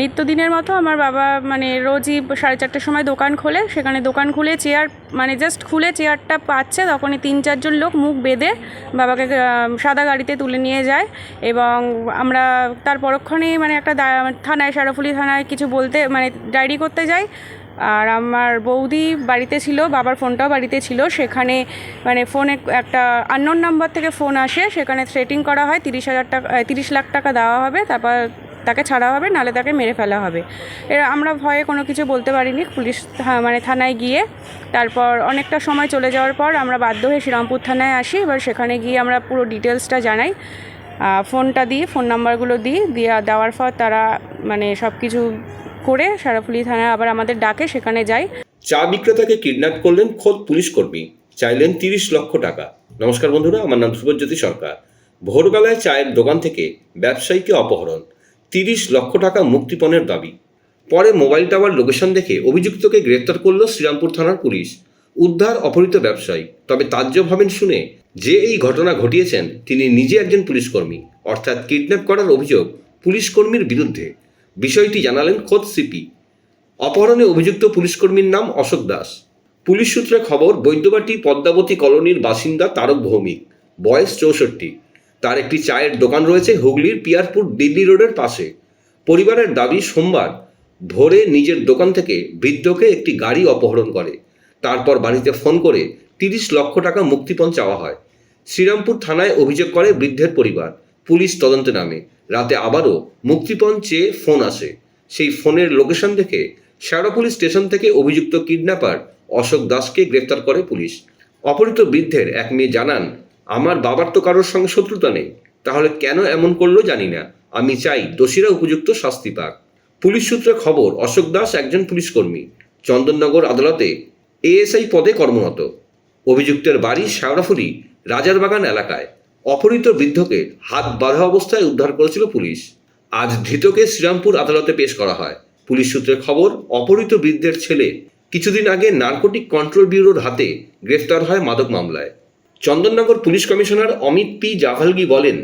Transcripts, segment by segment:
নিত্যদিনের মতো আমার বাবা মানে রোজই সাড়ে চারটের সময় দোকান খোলে। সেখানে দোকান খুলে চেয়ার মানে জাস্ট খুলে চেয়ারটা পাচ্ছে, তখনই তিন চারজন লোক মুখ বেঁধে বাবাকে সাদা গাড়িতে তুলে নিয়ে যায় এবং আমরা তার পরক্ষণেই মানে একটা থানায়, সারাফুলি থানায় কিছু বলতে মানে ডায়েরি করতে যাই। আর আমার বৌদি বাড়িতে ছিল, বাবার ফোনটাও বাড়িতে ছিল। সেখানে মানে ফোনে একটা আননোন নাম্বার থেকে ফোন আসে। সেখানে থ্রেটিং করা হয়, তিরিশ হাজার টাকা, তিরিশ লাখ টাকা দেওয়া হবে। তারপর তাকে ছাড়া হবে নাহলে তাকে মেরে ফেলা হবে। এর, আমরা ভয়ে কোনো কিছু বলতে পারিনি। পুলিশ মানে থানায় গিয়ে, তারপর অনেকটা সময় চলে যাওয়ার পর আমরা বাধ্য হয়ে শ্রীরামপুর থানায় আসি। এবার সেখানে গিয়ে আমরা পুরো ডিটেলসটা জানাই। ফোনটা দিই, ফোন নাম্বারগুলো দিই, দিয়ে, দেওয়ার পর তারা মানে সব কিছু করে সারাফুলি থানায় আবার আমাদের ডাকে, সেখানে যাই। চা বিক্রেতাকে কিডন্যাপ করলেন খোদ পুলিশ কর্মী চাইলেন তিরিশ লক্ষ টাকা। নমস্কার বন্ধুরা, আমার নাম ধ্রুবজ্যোতি সরকার। ভোরবেলায় চায়ের দোকান থেকে ব্যবসায়ীকে অপহরণ। তিরিশ লক্ষ টাকা মুক্তিপণের দাবি। পরে মোবাইল টাওয়ার লোকেশন দেখে অভিযুক্তকে গ্রেপ্তার করল শ্রীরামপুর থানার পুলিশ। উদ্ধার অপহৃত ব্যবসায়ী। তবে তাজ্জব হবেন শুনে যে এই ঘটনা ঘটিয়েছেন, তিনি নিজে একজন পুলিশকর্মী। অর্থাৎ কিডন্যাপ করার অভিযোগ পুলিশকর্মীর বিরুদ্ধে। বিষয়টি জানালেন খোদ সিপি। অপহরণে অভিযুক্ত পুলিশকর্মীর নাম অশোক দাস। পুলিশ সূত্রে খবর, বৈদ্যবাটি পদ্মাবতী কলোনির বাসিন্দা তারক ভৌমিক। বয়স চৌষট্টি। তার একটি চায়ের দোকান রয়েছে হুগলির পিয়ারপুর দিল্লি রোডের পাশে। পরিবারের দাবি সোমবার ভোরে নিজের দোকান থেকে বৃদ্ধকে একটি গাড়ি অপহরণ করে। তারপর বাড়িতে ফোন করে তিরিশ লক্ষ টাকা মুক্তিপণ চাওয়া হয়। শ্রীরামপুর থানায় অভিযোগ করে বৃদ্ধের পরিবার। পুলিশ তদন্তে নামে। রাতে আবারও মুক্তিপণ চেয়ে ফোন আসে। সেই ফোনের লোকেশন দেখে শেওড়াপুলি স্টেশন থেকে অভিযুক্ত কিডন্যাপার অশোক দাসকে গ্রেফতার করে পুলিশ। অপহৃত বৃদ্ধের এক মেয়ে জানান আমার বাবার তো কারোর সঙ্গে শত্রুতা নেই। তাহলে কেন এমন করল জানি না। আমি চাই দোষীরা উপযুক্ত শাস্তি পাক। পুলিশ সূত্রে খবর, অশোক দাস একজন পুলিশকর্মী চন্দননগর আদালতে এএসআই পদে কর্মরত। অভিযুক্তের বাড়ি শেওড়াফুলি রাজারবাগান এলাকায়। অপহৃত বৃদ্ধকে হাত বাঁধা অবস্থায় উদ্ধার করেছিল পুলিশ। আজ ধৃতকে শ্রীরামপুর আদালতে পেশ করা হয়। পুলিশ সূত্রে খবর, অপহৃত বৃদ্ধের ছেলে কিছুদিন আগে নার্কোটিক কন্ট্রোল ব্যুরোর হাতে গ্রেফতার হয় মাদক মামলায়। Chandannagar police commissioner Amit P Javalgi বলেন,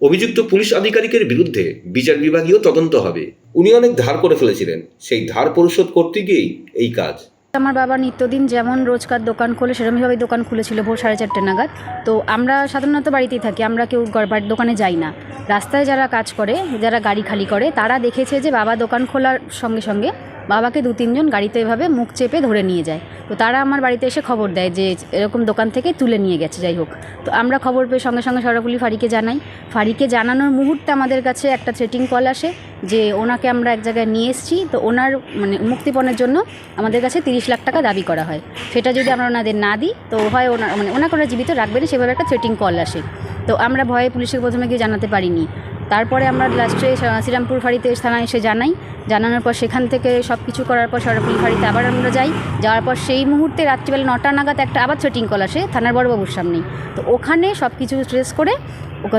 অভিযুক্ত পুলিশ আধিকারিকের বিরুদ্ধে বিচার বিভাগীয় তদন্ত হবে। উনি অনেক ধার করে ফেলেছিলেন, সেই ধার পরিশোধ করতে গিয়েই এই কাজ। আমার বাবা নিত্যদিন যেমন রোজকার দোকান খোলে সেরকমভাবে দোকান খুলেছিল ভোর সাড়ে চারটে নাগাদ। তো আমরা সাধারণত বাড়িতেই থাকি, আমরা কেউ বাড়ির দোকানে যাই না। রাস্তায় যারা কাজ করে, যারা গাড়ি খালি করে, তারা দেখেছে যে বাবা দোকান খোলার সঙ্গে সঙ্গে বাবাকে দু তিনজন গাড়িতে এভাবে মুখ চেপে ধরে নিয়ে যায়। তো তারা আমার বাড়িতে এসে খবর দেয় যে এরকম দোকান থেকে তুলে নিয়ে গেছে, যাই হোক। তো আমরা খবর পেয়ে সঙ্গে সঙ্গে সরাফুলি ফাঁড়িকে জানাই। ফাঁড়িকে জানানোর মুহূর্তে আমাদের কাছে একটা থ্রেটিং কল আসে যে ওনাকে আমরা এক জায়গায় নিয়ে এসেছি। তো ওনার মানে মুক্তিপণের জন্য আমাদের কাছে তিরিশ লাখ টাকা দাবি করা হয়। সেটা যদি আমরা ওনাদের না দিই, তো হয় ওনার মানে ওনাকে ওরা জীবিত রাখবে না, সেভাবে একটা থ্রেটিং কল আসে। তো আমরা ভয়ে পুলিশের প্রথমে গিয়ে জানাতে পারিনি। তারপরে আমরা লাস্টে শ্রীরামপুর ফাঁড়িতে থানায় এসে জানাই। জানানোর পর সেখান থেকে সব কিছু করার পর সরাফুলি ফাঁড়িতে আবার আমরা যাই। যাওয়ার পর সেই মুহূর্তে রাত্রিবেলা নটা নাগাদ একটা আবার থ্রেটিং কল আসে থানার বড়বাবুর সামনেই। তো ওখানে সব কিছু ট্রেস করে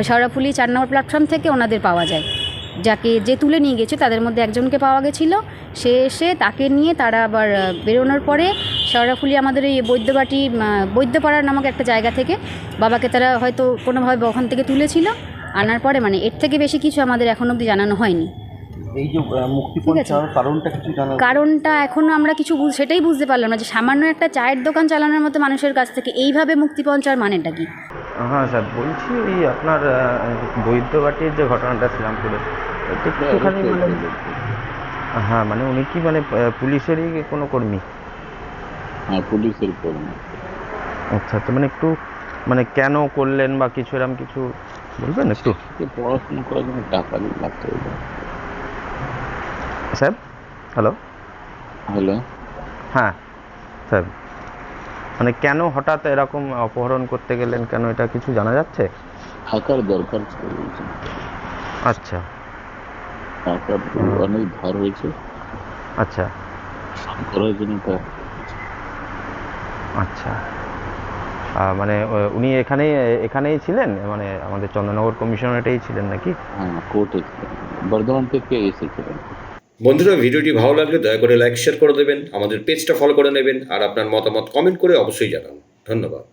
সরাফুলি চার নম্বর প্ল্যাটফর্ম থেকে ওনাদের পাওয়া যায়। যাকে যে তুলে নিয়ে গেছে তাদের মধ্যে একজনকে পাওয়া গেছিল। সে এসে তাকে নিয়ে তারা আবার বেরোনোর পরে শেওড়াফুলি আমাদের এই বৈদ্যবাটি আহ, বৈদ্যপাড়ার নামক একটা জায়গা থেকে বাবাকে তারা হয়তো কোনোভাবে ওখান থেকে তুলেছিল। আনার পরে মানে এর থেকে বেশি কিছু আমাদের এখন অবধি জানানো হয়নি। এই যে মুক্তিপণ ঠিক আছে। চাওয়ার কারণটা কিছু জানা কারণটা এখনও আমরা কিছু সেটাই বুঝতে পারলাম না যে সামান্য একটা চায়ের দোকান চালানোর মতো মানুষের কাছ থেকে এইভাবে মুক্তিপণ চাওয়ার মানেটা কি? হ্যাঁ স্যার বলছি ওই আপনার বৈদ্যবাটির যে ঘটনাটা এটা একটুখানি মানে হ্যাঁ মানে উনি কি মানে পুলিশেরই কোনো কর্মী? হ্যাঁ পুলিশের কর্মী। আচ্ছা তো মানে একটু মানে কেন করলেন বা কিছু এরকম কিছু বলবেন একটু পড়াশোনা করার জন্য টাকা লাগতে হবে। Sir hello? হ্যালো? হ্যাঁ স্যার। মানে কেন হঠাৎ এরকম অপহরণ করতে গেলেন? কেন এটা কিছু জানা যাচ্ছে? টাকার দরকার ছিল আচ্ছা। টাকার অনেক ধার হয়েছে। আচ্ছা। করার জন্য তা- আচ্ছা। মানে উনি এখানেই এখানেই ছিলেন? মানে আমাদের চন্দ্রনগর কমিশনারেটেই ছিলেন নাকি? হ্যাঁ কোর্টে বর্ধমান থেকে এসেছিলেন বন্ধুরা ভিডিওটি ভালো লাগলে দয়া করে লাইক শেয়ার করে দেবেন। আমাদের পেজটা ফলো করে নেবেন। আর আপনার মতামত কমেন্ট করে অবশ্যই জানান। ধন্যবাদ।